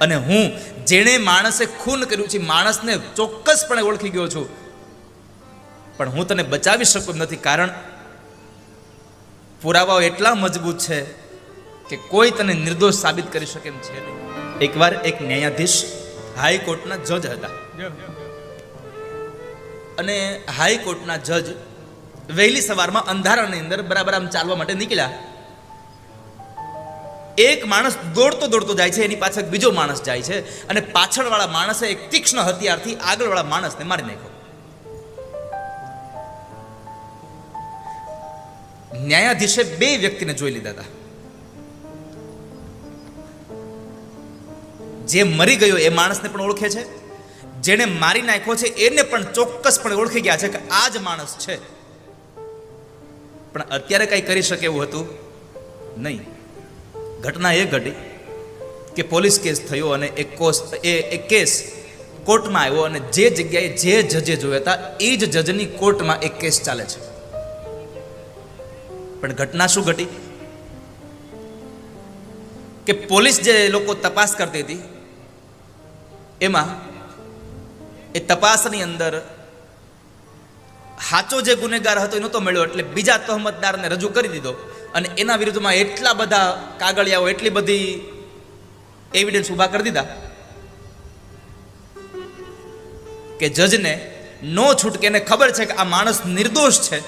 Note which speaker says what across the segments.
Speaker 1: અને હું જેણે માણસે ખૂન કર્યું છે, માણસને ચોક્કસપણે ઓળખી ગયો છું. પણ હું તને બચાવી શકું નથી, કારણ પુરાવાઓ એટલા મજબૂત છે કે કોઈ તને નિર્દોષ સાબિત કરી શકે એમ છે એકવાર એક ન્યાયાધીશ હાઈકોર્ટના જજ હતા. અને હાઈકોર્ટના જજ વહેલી સવારમાં અંધારાની અંદર બરાબર આમ ચાલવા માટે નીકળ્યા. એક માણસ દોડતો દોડતો જાય છે, એની પાછળ બીજો માણસ જાય છે અને પાછળવાળા માણસે એક તીક્ષ્ણ હથિયારથી આગળવાળા માણસને મારી નાખ્યો. ન્યાયાધીશે બે વ્યક્તિને જોઈ લીધા હતા. જે મરી ગયો એ માણસને પણ ઓળખે છે જેને મારી નાખ્યો છે એને પણ ચોક્કસપણે ઓળખી ગયા છે કે આ જ માણસ છે. પણ અત્યારે કંઈ કરી શકે એવું હતું નહીં. ઘટના એ ઘટી કે પોલીસ કેસ થયો અને એક કોસ એ એક કેસ કોર્ટમાં આવ્યો અને જે જગ્યાએ જે જજે જોયા હતા, એ જ જજની કોર્ટમાં એક કેસ ચાલે છે. પણ ઘટના શું ઘટી? કે પોલીસ જે લોકો તપાસ કરતી હતી, એમાં એ તપાસની અંદર સાચો જે ગુનેગાર હતો એ નહોતો મળ્યો, એટલે બીજા તહમતદારને રજૂ કરી દીધો. અને એના વિરુદ્ધમાં એટલા બધા કાગળિયાઓ, એટલી બધી એવિડન્સ ઊભા કરી દીધા કે જજને નો છૂટકે એને ખબર છે કે આ માણસ નિર્દોષ છે.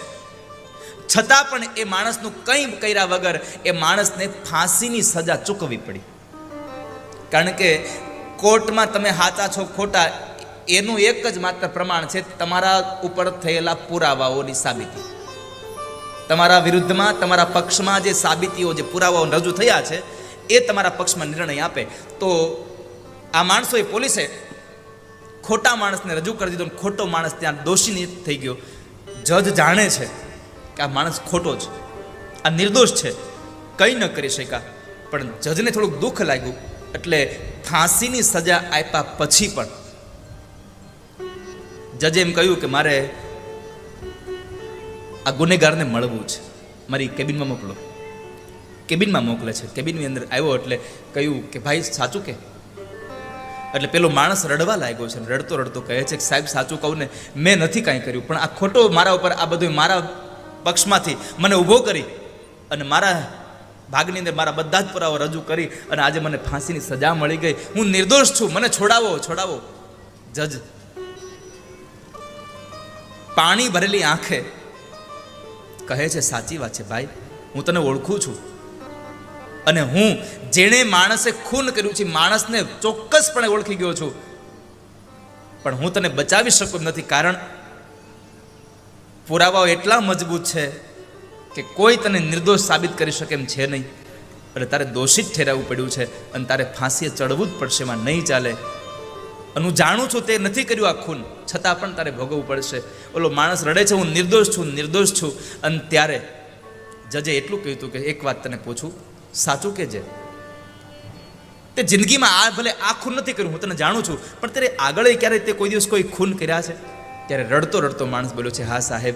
Speaker 1: છતાં પણ એ માણસનું કંઈ કર્યા વગર એ માણસને ફાંસીની સજા ચૂકવવી પડી. કારણ કે કોર્ટમાં તમે હાચા છો, ખોટા એનું એક જ માત્ર પ્રમાણ છે તમારા ઉપર થયેલા પુરાવાઓની સાબિતી. તમારા વિરુદ્ધમાં, તમારા પક્ષમાં જે સાબિતીઓ, જે પુરાવાઓ રજૂ થયા છે, એ તમારા પક્ષમાં નિર્ણય આપે. તો આ માણસોએ પોલીસે ખોટા માણસને રજૂ કરી દીધો ખોટો માણસ ત્યાં દોષી થઈ ગયો. જજ જાણે છે કે આ માણસ ખોટો છે આ નિર્દોષ છે, કંઈ ન કરી શક્યા. પણ જજને થોડુંક દુઃખ લાગ્યું, એટલે ફાંસીની સજા આપ્યા પછી પણ જજે એમ કહ્યું કે મારે આ ગુનેગારને મળવું છે. મારી કેબિનમાં મોકલો. કેબિનમાં મોકલે છે. કેબિનની અંદર આવ્યો એટલે કહ્યું કે ભાઈ, સાચું કે? એટલે પેલો માણસ રડવા લાગ્યો છે રડતો રડતો કહે છે કે, સાહેબ, સાચું કહું ને, મેં નથી કાંઈ કર્યું, પણ આ ખોટો મારા ઉપર, આ બધું મારા પક્ષમાંથી મને ઊભો કરી અને મારા ભાગની અંદર મારા બધા જ પુરાવા રજૂ કરી અને આજે મને ફાંસીની સજા મળી ગઈ. હું નિર્દોષ છું. મને છોડાવો છોડાવો. જજ પાણી ભરેલી આંખે કહે છે, સાચી વાત છે ભાઈ, હું તને ઓળખું છું. અને હું જેણે માણસે ખૂન કર્યું છે, માણસને ચોક્કસપણે ઓળખી ગયો છું. પણ હું તને બચાવી શકું નથી, કારણ પુરાવાઓ એટલા મજબૂત છે કે કોઈ તને નિર્દોષ સાબિત કરી શકે એમ છે નહીં. એટલે તારે દોષિત ઠેરાવવું પડ્યું છે અને તારે ફાંસીએ ચડવું જ પડશે, એમાં નહીં ચાલે. અને હું જાણું છું તે નથી કર્યું આ ખૂન. છતાં પણ તારે ભોગવવું પડશે. ઓલો માણસ રડે છે, હું નિર્દોષ છું નિર્દોષ છું. અને ત્યારે જજે એટલું કહ્યું હતું કે એક વાત તને પૂછું. સાચું કે જે તે જિંદગીમાં આ ભલે આ ખૂન નથી કર્યું, હું તને જાણું છું, પણ ત્યારે આગળ ક્યારે તે કોઈ દિવસ કોઈ ખૂન કર્યા છે? ત્યારે રડતો રડતો માણસ બોલ્યો છે, હા, સાહેબ,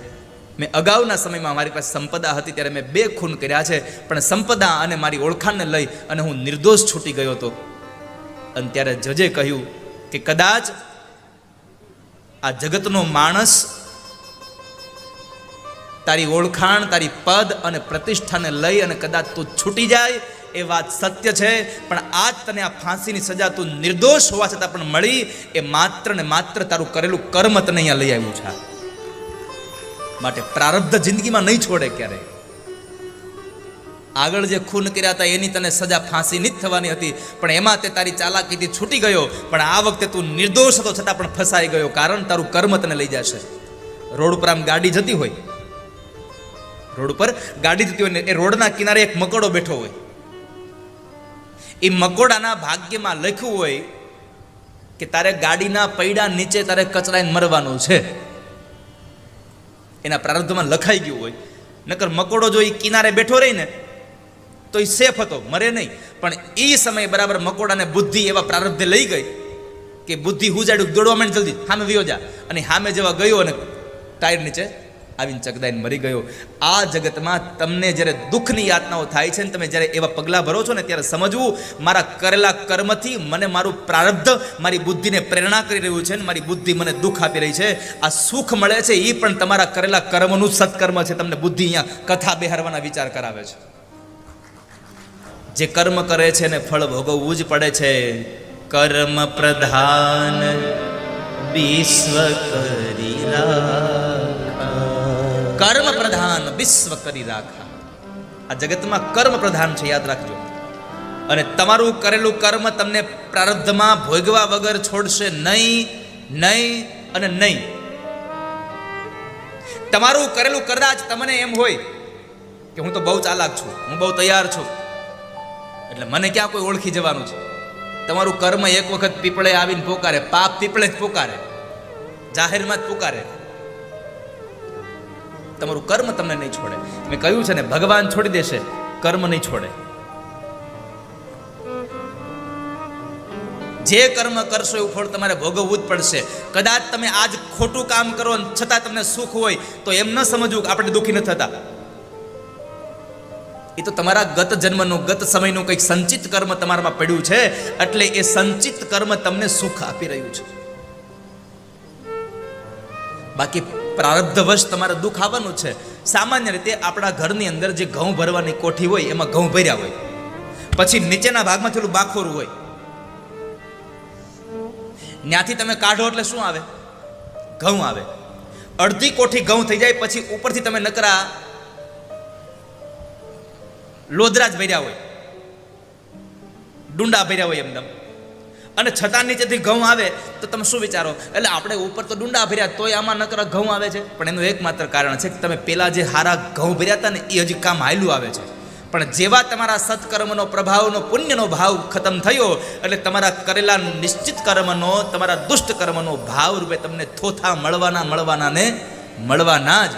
Speaker 1: મેં અગાઉના સમયમાં મારી પાસે સંપદા હતી, ત્યારે મેં બે ખૂન કર્યા છે, પણ સંપદા અને મારી ઓળખાણને લઈ અને હું નિર્દોષ છૂટી ગયો હતો. અને ત્યારે જજે કહ્યું કે કદાચ આ જગતનો માણસ તારી ઓળખાણ, તારી પદ અને પ્રતિષ્ઠાને લઈ અને કદાચ તું છૂટી જાય, એ વાત સત્ય છે, પણ આજ તને આ ફાંસીની સજા તું નિર્દોષ હોવા છતાં પણ મળી, એ માત્ર ને માત્ર તારું કરેલું કર્મ તને અહીંયા લઈ આવ્યું છે. માટે પ્રારબ્ધ જિંદગીમાં નહીં છોડે ક્યારે આગળ જે ખૂન કર્યા હતા, એની તને સજા ફાંસીની જ થવાની હતી. પણ એમાં તે તારી ચાલાકીથી છૂટી ગયો. પણ આ વખતે તું નિર્દોષ હતો છતાં પણ ફસાઈ ગયો, કારણ તારું કર્મ તને લઈ જશે. રોડ ઉપર આમ ગાડી જતી હોય. રોડ ઉપર ગાડી જતી હોય ને એ રોડના કિનારે એક મકોડો બેઠો હોય. એ મકોડાના ભાગ્યમાં લખ્યું હોય કે તારે ગાડીના પૈડા નીચે તારે કચરાઈને મરવાનું છે. એના પ્રારંભમાં લખાઈ ગયું હોય. નકર મકોડો જો એ કિનારે બેઠો રહી ને તો એ સેફ હતો, મરે નહીં. પણ એ સમયે બરાબર મકોડાને બુદ્ધિ એવા પ્રારબ્ધે લઈ ગઈ કે બુદ્ધિ હુજાડ્યું દોડવા માંડ જલ્દી સામે વિયો જા. અને સામે જેવા ગયો અને ટાયર નીચે આવીને ચગદાઈને મરી ગયો. આ જગતમાં તમને જ્યારે દુઃખની યાતનાઓ થાય છે ને તમે જ્યારે એવા પગલાં ભરો છો ને ત્યારે સમજવું, મારા કરેલા કર્મથી મને મારું પ્રારબ્ધ, મારી બુદ્ધિને પ્રેરણા કરી રહ્યું છે ને મારી બુદ્ધિ મને દુઃખ આપી રહી છે. આ સુખ મળે છે એ પણ તમારા કરેલા કર્મનું સત્કર્મ છે, તમને બુદ્ધિ અહીંયા કથા બેહારવાના વિચાર કરાવે છે. જે કર્મ કરે છે ને ફળ ભોગવવું જ પડે છે. કર્મ પ્રધાન વિશ્વ કરી. કર્મ પ્રધાન વિશ્વ કરી રાખા. આ જગતમાં કર્મ પ્રધાન છે, યાદ રાખજો. અને તમારું કરેલું કર્મ તમને પ્રારબ્ધમાં ભોગવા વગર છોડશે નહીં નહીં અને નહીં. તમારું કરેલું કદાચ તમને એમ હોય કે હું તો બહુ ચાલાક છું, હું બહુ તૈયાર છું. એટલે મને ક્યાં કોઈ ઓળખી જવાનું છે? તમારું કર્મ એક વખત પીપળે આવીને પોકારે, પાપ પીપળે જ પોકારે, જાહેરમાં જ પોકારે. તમારું કર્મ તમને નહીં છોડે. મેં કહ્યું છે ને, ભગવાન છોડી દેશે, કર્મ નહીં છોડે. જે કર્મ કરશો એવું ફળ તમારે ભોગવવું જ પડશે. કદાચ તમે આજ ખોટું કામ કરો છતાં તમને સુખ હોય, તો એમ ન સમજવું કે આપણે દુઃખી ન થતા. એ તો તમારા ગત જન્મનું, ગત સમયનું કંઈક સંચિત કર્મ તમારામાં પડ્યું છે, એટલે એ સંચિત કર્મ તમને સુખ આપી રહ્યું છે. બાકી પ્રારબ્ધવશ તમારે દુઃખ આવવાનું છે. સામાન્ય રીતે આપણા ઘરની અંદર જે ઘઉં ભરવાની કોઠી હોય, એમાં ઘઉં ભર્યા હોય. પછી નીચેના ભાગમાં થોડું બાખોરું હોય. ત્યાંથી તમે કાઢો એટલે શું આવે? ઘઉં આવે. અડધી કોઠી ઘઉં થઈ જાય, પછી ઉપરથી તમે નકરા લોદરા જ ભર્યા હોય. ડુંડા ભર્યા હોય એમદમ અને છતાં નીચેથી ઘઉં આવે તો તમે શું વિચારો? એટલે આપણે ઉપર તો ડુંડા ભર્યા તોય આમાં નકરા ઘઉં આવે છે. પણ એનું એકમાત્ર કારણ છે કે તમે પહેલાં જે હારા ઘઉં ભર્યા હતા ને, એ હજી કામ હાયલું આવે છે. પણ જેવા તમારા સત્કર્મનો પ્રભાવનો, પુણ્યનો ભાવ ખતમ થયો, એટલે તમારા કરેલા નિશ્ચિત કર્મનો, તમારા દુષ્ટ કર્મનો ભાવ રૂપે તમને થોથા મળવાના મળવાના ને મળવાના જ.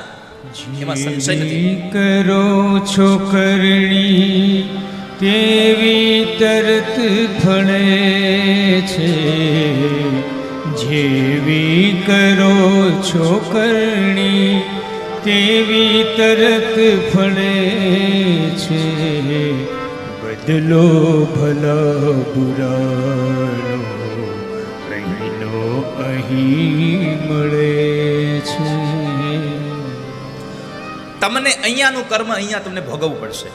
Speaker 1: એમાં સંશય નથી.
Speaker 2: કરો છો કરણી તેવી તરત ફળે છે. જેવી કરો છો કરણી તેવી તરત ફળે છે. બદલો ભલા બુરાનો અહીં મળે છે.
Speaker 1: તમને અહીંયાનું કર્મ અહીંયા તમને ભોગવવું પડશે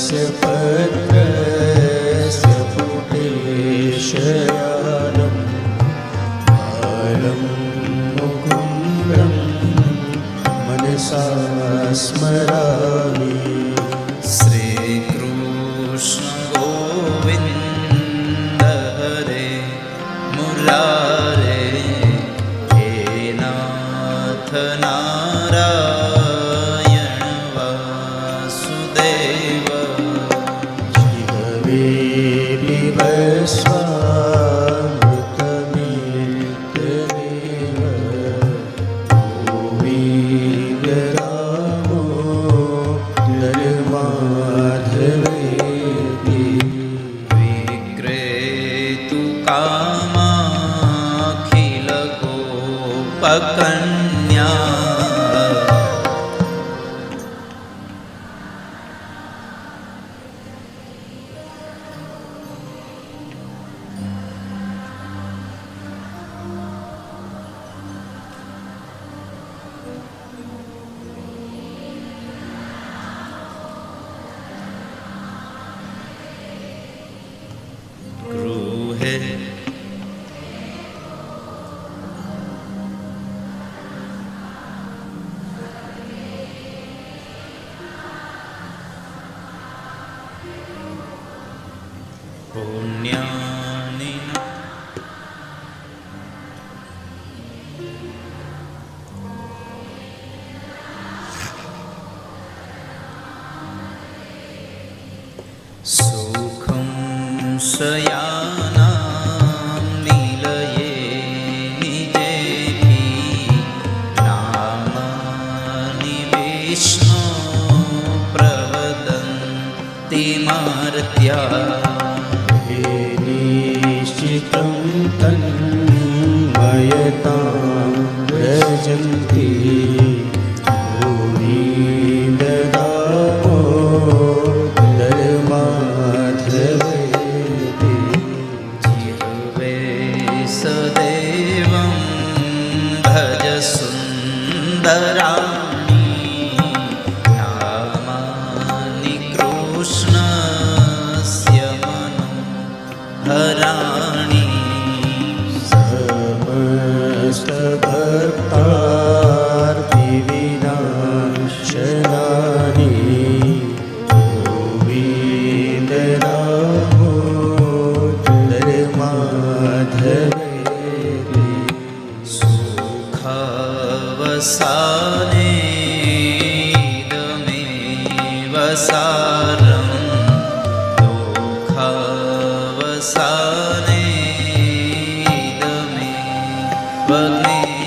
Speaker 2: तस्य पत्रस्य पुटेशयानम् મુકુંદમ મને
Speaker 1: સ્મરામી Phật Thanh nhờ Yeah. સુખમ શયાનામ बने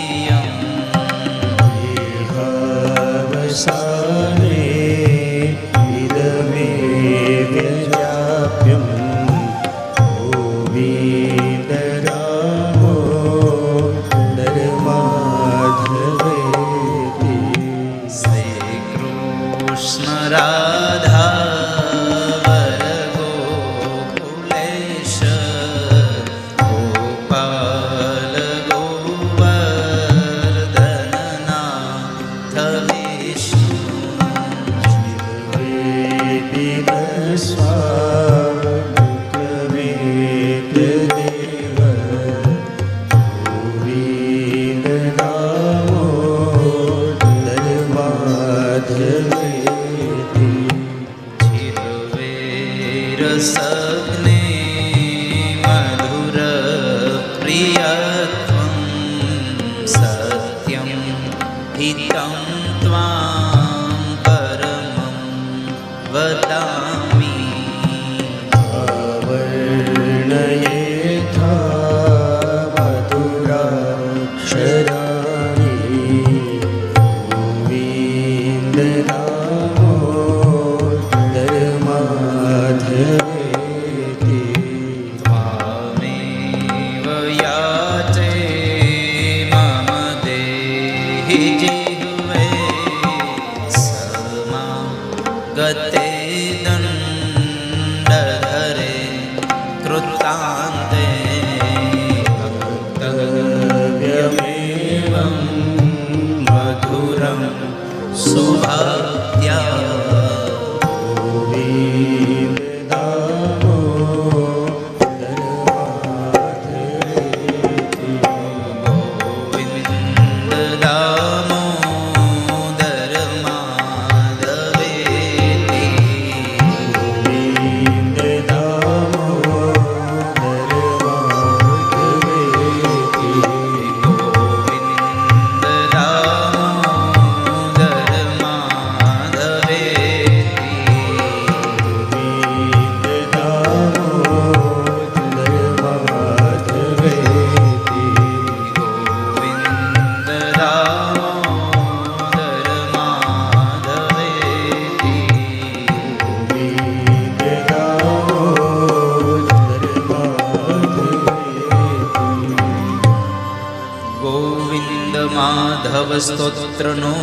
Speaker 1: સ્તોત્રનો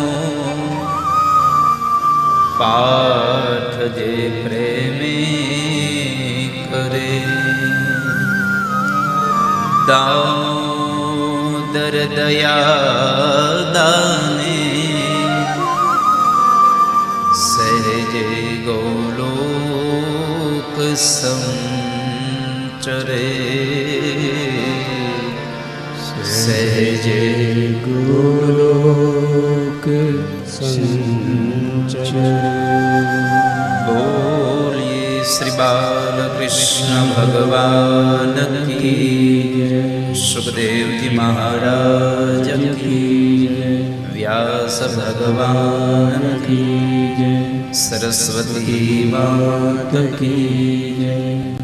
Speaker 1: પાઠ જે પ્રેમે કરે દામોદર દયા દાને સહેજે ગોલોક સંચરે સહજે
Speaker 2: ગુલોક
Speaker 1: બોલીએ શ્રી બાલકૃષ્ણ ભગવાન કી સુખદેવજી મહારાજ કી વ્યાસ ભગવાન કી સરસ્વતી માત કી જય.